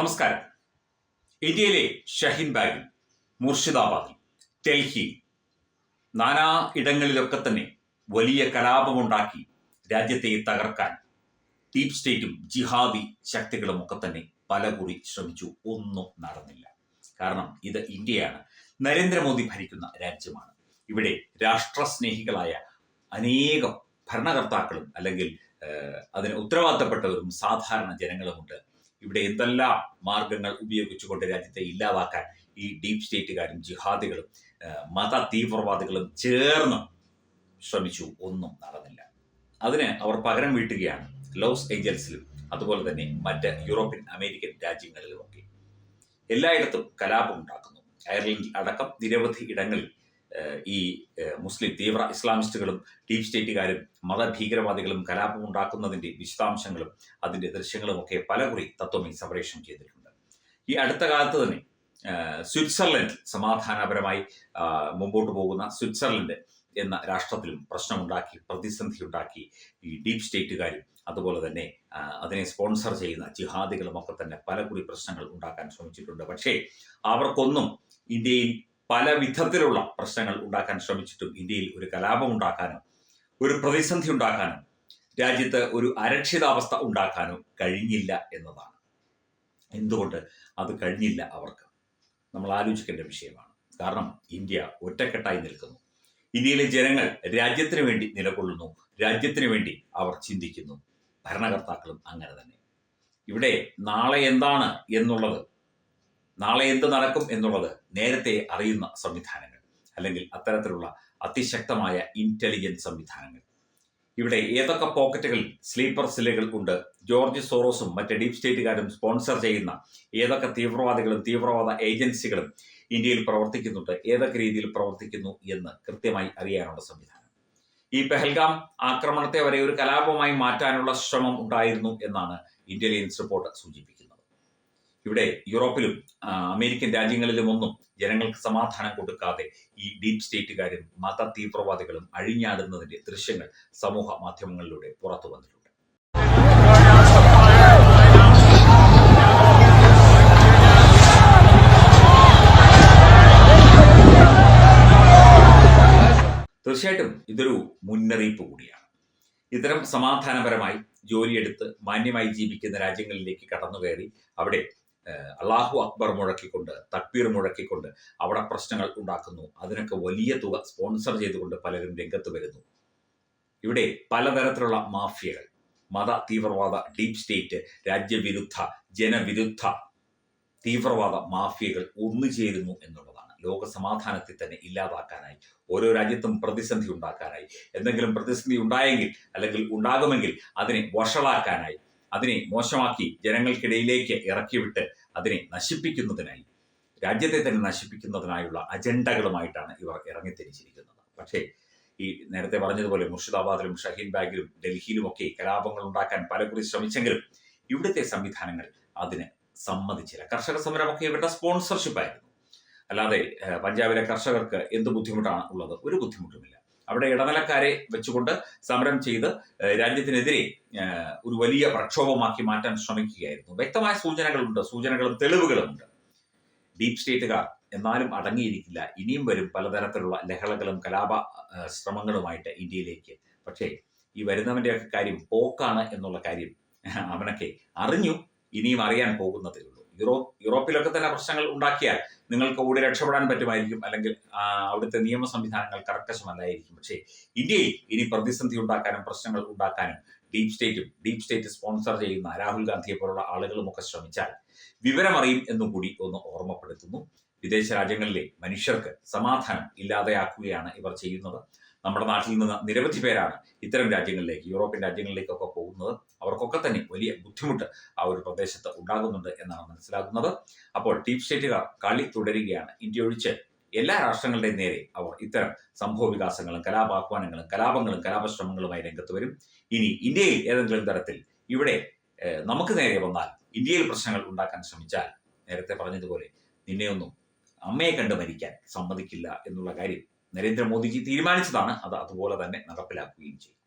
നമസ്കാരം. ഇന്ത്യയിലെ ഷഹീൻ ബാഗിൽ മുർഷിദാബാദിൽ ഡൽഹി നാനാ ഇടങ്ങളിലൊക്കെ തന്നെ വലിയ കലാപമുണ്ടാക്കി രാജ്യത്തെ തകർക്കാൻ ഡീപ് സ്റ്റേറ്റും ജിഹാദി ശക്തികളും ഒക്കെ തന്നെ പലകുറി ശ്രമിച്ചു. ഒന്നും നടന്നില്ല. കാരണം ഇത് ഇന്ത്യയാണ്. നരേന്ദ്രമോദി ഭരിക്കുന്ന രാജ്യമാണ്. ഇവിടെ രാഷ്ട്രസ്നേഹികളായ അനേകം ഭരണകർത്താക്കളും അല്ലെങ്കിൽ അതിന് ഉത്തരവാദിത്തപ്പെട്ടവരും സാധാരണ ജനങ്ങളുമുണ്ട്. ഇവിടെ എന്തെല്ലാം മാർഗങ്ങൾ ഉപയോഗിച്ചുകൊണ്ട് രാജ്യത്തെ ഇല്ലാതാക്കാൻ ഈ ഡീപ് സ്റ്റേറ്റുകാരും ജിഹാദികളും മത തീവ്രവാദികളും ചേർന്ന് ശ്രമിച്ചു. ഒന്നും നടന്നില്ല. അതിന് അവർ പകരം വീട്ടുകയാണ് ലോസ് ഏഞ്ചൽസിലും അതുപോലെ തന്നെ മറ്റ് യൂറോപ്യൻ അമേരിക്കൻ രാജ്യങ്ങളിലുമൊക്കെ. എല്ലായിടത്തും കലാപം ഉണ്ടാക്കുന്നു അയർലൻഡിൽ അടക്കം നിരവധി ഇടങ്ങളിൽ ഈ മുസ്ലിം തീവ്ര ഇസ്ലാമിസ്റ്റുകളും ഡീപ് സ്റ്റേറ്റുകാരും മതഭീകരവാദികളും കലാപം ഉണ്ടാക്കുന്നതിന്റെ വിശദാംശങ്ങളും അതിന്റെ ദൃശ്യങ്ങളുമൊക്കെ പലകുറി തത്വമി സംപ്രേഷണം ചെയ്തിട്ടുണ്ട്. ഈ അടുത്ത കാലത്ത് തന്നെ സ്വിറ്റ്സർലൻഡ് സമാധാനപരമായി മുമ്പോട്ട് പോകുന്ന സ്വിറ്റ്സർലൻഡ് എന്ന രാഷ്ട്രത്തിലും പ്രശ്നമുണ്ടാക്കി പ്രതിസന്ധി ഉണ്ടാക്കി ഈ ഡീപ് സ്റ്റേറ്റുകാരും അതുപോലെ തന്നെ അതിനെ സ്പോൺസർ ചെയ്യുന്ന ജിഹാദികളും ഒക്കെ തന്നെ പലകുറി പ്രശ്നങ്ങൾ ഉണ്ടാക്കാൻ ശ്രമിച്ചിട്ടുണ്ട്. പക്ഷേ അവർക്കൊന്നും ഇന്ത്യയിൽ പല വിധത്തിലുള്ള പ്രശ്നങ്ങൾ ഉണ്ടാക്കാൻ ശ്രമിച്ചിട്ടും ഇന്ത്യയിൽ ഒരു കലാപം ഉണ്ടാക്കാനോ ഒരു പ്രതിസന്ധി ഉണ്ടാക്കാനോ രാജ്യത്ത് ഒരു അരക്ഷിതാവസ്ഥ ഉണ്ടാക്കാനോ കഴിഞ്ഞില്ല എന്നതാണ്. എന്തുകൊണ്ട് അത് കഴിഞ്ഞില്ല അവർക്ക്? നമ്മൾ ആലോചിക്കേണ്ട വിഷയമാണ്. കാരണം ഇന്ത്യ ഒറ്റക്കെട്ടായി നിൽക്കുന്നു. ഇന്ത്യയിലെ ജനങ്ങൾ രാജ്യത്തിന് വേണ്ടി നിലകൊള്ളുന്നു രാജ്യത്തിന് വേണ്ടി അവർ ചിന്തിക്കുന്നു. ഭരണകർത്താക്കളും അങ്ങനെ തന്നെ. ഇവിടെ നാളെ എന്താണ് എന്നുള്ളത് നാളെ എന്ത് നടക്കും എന്നുള്ളത് നേരത്തെ അറിയുന്ന സംവിധാനങ്ങൾ അല്ലെങ്കിൽ അത്തരത്തിലുള്ള അതിശക്തമായ ഇന്റലിജൻസ് സംവിധാനങ്ങൾ. ഇവിടെ ഏതൊക്കെ പോക്കറ്റുകളിൽ സ്ലീപ്പർ സെല്ലുകൾ ഉണ്ട് ജോർജ് സോറോസും മറ്റ് ഡീപ് സ്റ്റേറ്റുകാരും സ്പോൺസർ ചെയ്യുന്ന ഏതൊക്കെ തീവ്രവാദികളും തീവ്രവാദ ഏജൻസികളും ഇന്ത്യയിൽ പ്രവർത്തിക്കുന്നുണ്ട് ഏതൊക്കെ രീതിയിൽ പ്രവർത്തിക്കുന്നു എന്ന് കൃത്യമായി അറിയാനുള്ള സംവിധാനം. ഈ പെഹൽഗാം ആക്രമണത്തെ വരെ ഒരു കലാപമായി മാറ്റാനുള്ള ശ്രമം ഉണ്ടായിരുന്നു എന്നാണ് ഇന്റലിജൻസ് റിപ്പോർട്ട് സൂചിപ്പിക്കുന്നത്. ഇവിടെ യൂറോപ്പിലും അമേരിക്കൻ രാജ്യങ്ങളിലും ഒന്നും ജനങ്ങൾക്ക് സമാധാനം കൊടുക്കാതെ ഈ ഡീപ് സ്റ്റേറ്റുകാരും മത തീവ്രവാദികളും അഴിഞ്ഞാടുന്നതിന്റെ ദൃശ്യങ്ങൾ സമൂഹ മാധ്യമങ്ങളിലൂടെ പുറത്തു വന്നിട്ടുണ്ട്. തീർച്ചയായിട്ടും ഇതൊരു മുന്നറിയിപ്പ് കൂടിയാണ്. ഇത്തരം സമാധാനപരമായി ജോലിയെടുത്ത് മാന്യമായി ജീവിക്കുന്ന രാജ്യങ്ങളിലേക്ക് കടന്നു കയറി അവിടെ അള്ളാഹു അക്ബർ മുഴക്കിക്കൊണ്ട് തക്ബീർ മുഴക്കിക്കൊണ്ട് അവിടെ പ്രശ്നങ്ങൾ ഉണ്ടാക്കുന്നു. അതിനൊക്കെ വലിയ തുക സ്പോൺസർ ചെയ്തുകൊണ്ട് പലരും രംഗത്ത് വരുന്നു. ഇവിടെ പലതരത്തിലുള്ള മാഫിയകൾ മത തീവ്രവാദ ഡീപ് സ്റ്റേറ്റ് രാജ്യവിരുദ്ധ ജനവിരുദ്ധ തീവ്രവാദ മാഫിയകൾ ഒന്നുചേരുന്നു എന്നുള്ളതാണ്. ലോക സമാധാനത്തെ തന്നെ ഇല്ലാതാക്കാനായി ഓരോ രാജ്യത്തും പ്രതിസന്ധി ഉണ്ടാക്കാനായി. എന്തെങ്കിലും പ്രതിസന്ധി ഉണ്ടായെങ്കിൽ അല്ലെങ്കിൽ ഉണ്ടാകുമെങ്കിൽ അതിനെ വഷളാക്കാനായി അതിനെ മോശമാക്കി ജനങ്ങൾക്കിടയിലേക്ക് ഇറക്കിവിട്ട് അതിനെ നശിപ്പിക്കുന്നതിനായി രാജ്യത്തെ തന്നെ നശിപ്പിക്കുന്നതിനായുള്ള അജണ്ടകളുമായിട്ടാണ് ഇവർ ഇറങ്ങിത്തിരിച്ചിരിക്കുന്നത്. പക്ഷേ ഈ നേരത്തെ പറഞ്ഞതുപോലെ മുർഷിദാബാദിലും ഷഹീൻ ബാഗിലും ഡൽഹിയിലുമൊക്കെ കലാപങ്ങൾ ഉണ്ടാക്കാൻ പലകുറി ശ്രമിച്ചെങ്കിലും ഇവിടുത്തെ സംവിധാനങ്ങൾ അതിന് സമ്മതിച്ചില്ല. കർഷക സമരമൊക്കെ ഇവരുടെ സ്പോൺസർഷിപ്പ് ആയിരുന്നു. അല്ലാതെ പഞ്ചാബിലെ കർഷകർക്ക് എന്ത് ബുദ്ധിമുട്ടാണ് ഉള്ളത്? ഒരു ബുദ്ധിമുട്ടുമില്ല. അവിടെ ഇടനിലക്കാരെ വെച്ചുകൊണ്ട് സമരം ചെയ്ത് രാജ്യത്തിനെതിരെ ഒരു വലിയ പ്രക്ഷോഭമാക്കി മാറ്റാൻ ശ്രമിക്കുകയായിരുന്നു. വ്യക്തമായ സൂചനകളുണ്ട്. സൂചനകളും തെളിവുകളുമുണ്ട്. ഡീപ് സ്റ്റേറ്റുകാർ എന്നാലും അടങ്ങിയിരിക്കില്ല. ഇനിയും വരും പലതരത്തിലുള്ള ലഹളകളും കലാപ ശ്രമങ്ങളുമായിട്ട് ഇന്ത്യയിലേക്ക്. പക്ഷേ ഈ വരുന്നവന്റെയൊക്കെ കാര്യം പോക്കാണ് എന്നുള്ള കാര്യം അവനൊക്കെ അറിഞ്ഞു ഇനിയും അറിയാൻ പോകുന്നതേ ഉള്ളൂ. യൂറോ യൂറോപ്പിലൊക്കെ തന്നെ പ്രശ്നങ്ങൾ ഉണ്ടാക്കിയാൽ നിങ്ങൾക്ക് ഓടി രക്ഷപ്പെടാൻ പറ്റുമായിരിക്കും അല്ലെങ്കിൽ അവിടുത്തെ നിയമ സംവിധാനങ്ങൾ കർക്കശമല്ലായിരിക്കും പക്ഷേ ഇന്ത്യയിൽ ഇനി പ്രതിസന്ധി ഉണ്ടാക്കാനും പ്രശ്നങ്ങൾ ഉണ്ടാക്കാനും ഡീപ് സ്റ്റേറ്റും ഡീപ് സ്റ്റേറ്റ് സ്പോൺസർ ചെയ്യുന്ന രാഹുൽ ഗാന്ധിയെ പോലുള്ള ആളുകളും ഒക്കെ ശ്രമിച്ചാൽ വിവരമറിയും എന്നും കൂടി ഒന്ന് ഓർമ്മപ്പെടുത്തുന്നു. വിദേശ രാജ്യങ്ങളിലെ മനുഷ്യർക്ക് സമാധാനം ഇല്ലാതെയാക്കുകയാണ് ഇവർ ചെയ്യുന്നത്. നമ്മുടെ നാട്ടിൽ നിന്ന് നിരവധി പേരാണ് ഇത്തരം രാജ്യങ്ങളിലേക്ക് യൂറോപ്യൻ രാജ്യങ്ങളിലേക്കൊക്കെ പോകുന്നത്. അവർക്കൊക്കെ തന്നെ വലിയ ബുദ്ധിമുട്ട് ആ ഒരു പ്രദേശത്ത് ഉണ്ടാകുന്നുണ്ട് എന്നാണ് മനസ്സിലാക്കുന്നത് അപ്പോൾ ഡീപ് സ്റ്റേറ്റുകാർ കളി തുടരുകയാണ്. ഇന്ത്യ ഒഴിച്ച് എല്ലാ രാഷ്ട്രങ്ങളുടെയും നേരെ അവർ ഇത്തരം സംഭവ വികാസങ്ങളും കലാപാഹ്വാനങ്ങളും കലാപങ്ങളും കലാപശ്രമങ്ങളുമായി രംഗത്ത് വരും. ഇനി ഇന്ത്യയിൽ ഏതെങ്കിലും തരത്തിൽ ഇവിടെ നമുക്ക് നേരെ വന്നാൽ ഇന്ത്യയിൽ പ്രശ്നങ്ങൾ ഉണ്ടാക്കാൻ ശ്രമിച്ചാൽ നേരത്തെ പറഞ്ഞതുപോലെ നിന്നെയൊന്നും അമ്മയെ കണ്ട് മരിക്കാൻ സമ്മതിക്കില്ല എന്നുള്ള കാര്യം നരേന്ദ്രമോദിജി തീരുമാനിച്ചതാണ്. അത് അതുപോലെ തന്നെ നടപ്പിലാക്കുകയും ചെയ്യും